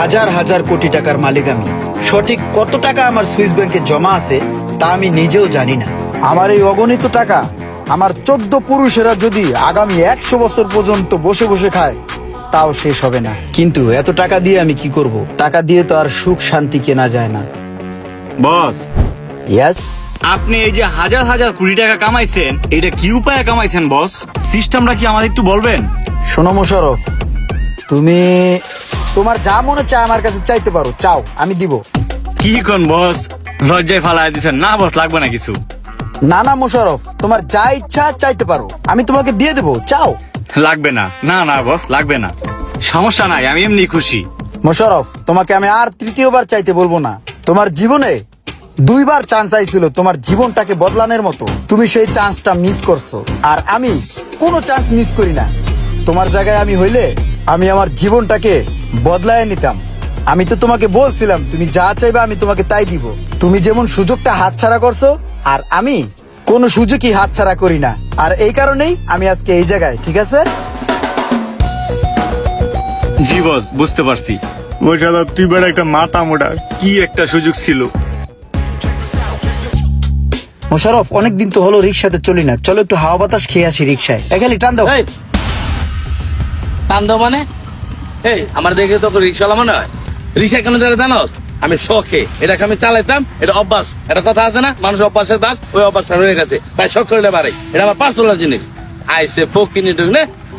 হাজার হাজার কোটি টাকার মালিক আমি। সঠিক কত টাকা আমার সুইস ব্যাংকে জমা আছে তা আমি নিজেও জানি না। আমার এই অগণিত টাকা আমার চোদ্দ পুরুষেরা যদি আগামী একশো বছর পর্যন্ত বসে বসে খায় তাও শেষ হবে না। কিন্তু এত টাকা দিয়ে আমি কি করব? টাকা দিয়ে তো আর সুখ শান্তি কেনা যায় না। বস। ইয়াস আপনি এই যে হাজার হাজার কোটি টাকা কামাইছেন এটা কি উপায়ে কামাইছেন বস? সিস্টেমটা কি আমাদের একটু বলবেন? শোনো মোশারফ তুমি তোমার যা মনে চায় আমার কাছে চাইতে পারো চাও আমি দিব। কি কোন বস? লজ্জায় ফালাই দিছেন। না বস লাগবে না কিছু। না না মোশারফ তোমার যা ইচ্ছা চাইতে পারো আমি তোমাকে দিয়ে দেবো চাও। লাগবে না। না না বস লাগবে না। সমস্যা নাই আমি এমনি খুশি। মোশারফ তোমাকে আমি আর তৃতীয়বার চাইতে বলব না। তোমার জীবনে দুইবার চান্স আইছিল তোমার জীবনটাকে বদলানোর মতো। তুমি সেই চান্সটা মিস করছ। আর আমি কোনো চান্স মিস করি না। তোমার জায়গায় আমি হইলে আমি আমার জীবনটাকে বদলায় নিতাম। আমি তো তোমাকে বলছিলাম তুমি যা চাইবে আমি তোমাকে তাই দিব। তুমি যেমন সুযোগটা হাতছাড়া করছ আর আমি কোনো সুযোগই হাতছাড়া করি না। আর এই কারণেই আমি আজকে এই জায়গায় ঠিক আছে? জি বস বুঝতে পারছি। বোঝাদা তুই বেড়া একটা মাথা মোটা কি একটা সুযোগ ছিল। মোশারফ অনেকদিন তো হলো রিক্সাতে চলি না। চলো একটু হাওয়া বাতাস খেয়ে আসি রিক্সায় এখানে টান দাও। টান দাও মানে? এই, আমার দেখে তো রিক্সাওয়ালা মনে হয়? রিক্সা কেন আমি শখে। এটাকে আমি চালাইতাম? এটা অভ্যাস। এটা কথা আছে না? মানুষ অভ্যাসের দাস ওই রয়ে গেছে। তাই শখ করলে পারে এটা আমার পার্সোনাল জিনিস। আইসে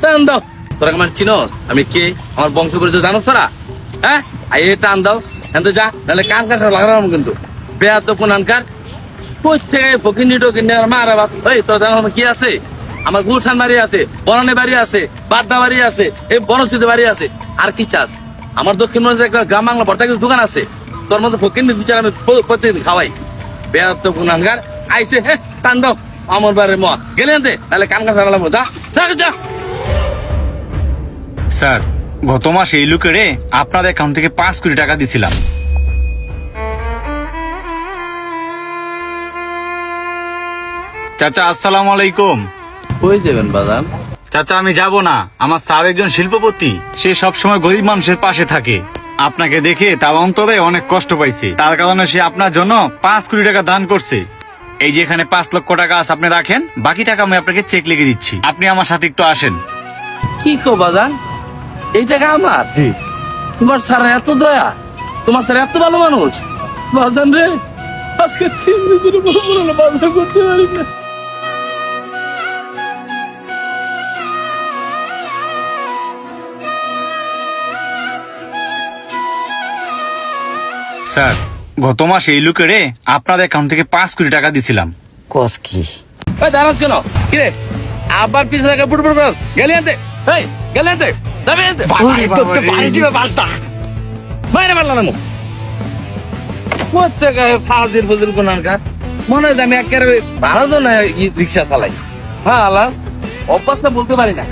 টান দাও। তোরা আমার চিনোস? আমি কে? আমার বংশ পরিচয় জানোস তোরা? হ্যাঁ? আই টান দাও। এত যা, নাহলে কান কাটা লাগালাম কিন্তু। বেয়া তো কোনানকার কই থেকে ফকিনি আর মারা বাপ? তোর জানো কি আছে? আমার গুলশান বাড়ি আছে, বনানী বাড়ি আছে, বাড্ডা বাড়ি আছে, এই বনস্থিতি বাড়ি আছে। আর কি চাষ আমার দক্ষিণ মধ্যে একটা গ্রাম বাংলা ভর্তা কিছু দোকান আছে। তোর মধ্যে ফকিনি দু চার আমি প্রতিদিন খাওয়াই। বেয়ার তো গুনানগার আইসে হে, টান আমার বাড়ির মত গেলে আনতে তাহলে কান কান ফেলাম যা যা যা। স্যার, গত মাসে এই লোকেরে আপনার অ্যাকাউন্ট থেকে পাঁচ কোটি টাকা দিছিলাম। চাচা, আসসালামু আলাইকুম। কই যাবেন বাজান চাচা আমি যাব না। আমার স্যার একজন শিল্পপতি। সে সবসময় গরিব মানুষের পাশে থাকে। আপনাকে দেখে তার অন্তরে অনেক কষ্ট পাইছে। তার কারণে সে আপনার জন্য পাঁচ কোটি টাকা দান করছে। এই যে এখানে পাঁচ লক্ষ টাকা আছে আপনি রাখেন। বাকি টাকা আমি আপনাকে চেক লিখে দিচ্ছি। আপনি আমার সাথে একটু আসেন। কি কো বাজান এই টাকা আমার? তোমার স্যার এত দয়া? তোমার স্যার এত ভালো মানুষ? বাজান রে আজকে তিন দিনের বাজার করতে পারি না। স্যার গত মাসে এই লোকেরে আপনার অ্যাকাউন্ট থেকে পাঁচ কোটি টাকা দিছিলাম। কস কি? এই দাঁড়াস কেন? কি রে? আবার পিছনে থেকে বুট বুট করস গেলি আনতে? এই গেলি আনতে? যাবি আনতে? বাইরে মারলাম না মুখ প্রত্যেকে ফাজিল ফুজিল কোন মনে হয় যে আমি একেবারে ভালো তো না রিক্সা চালাই। হ্যাঁ আল্লাহ অভ্যাসটা বলতে পারি না।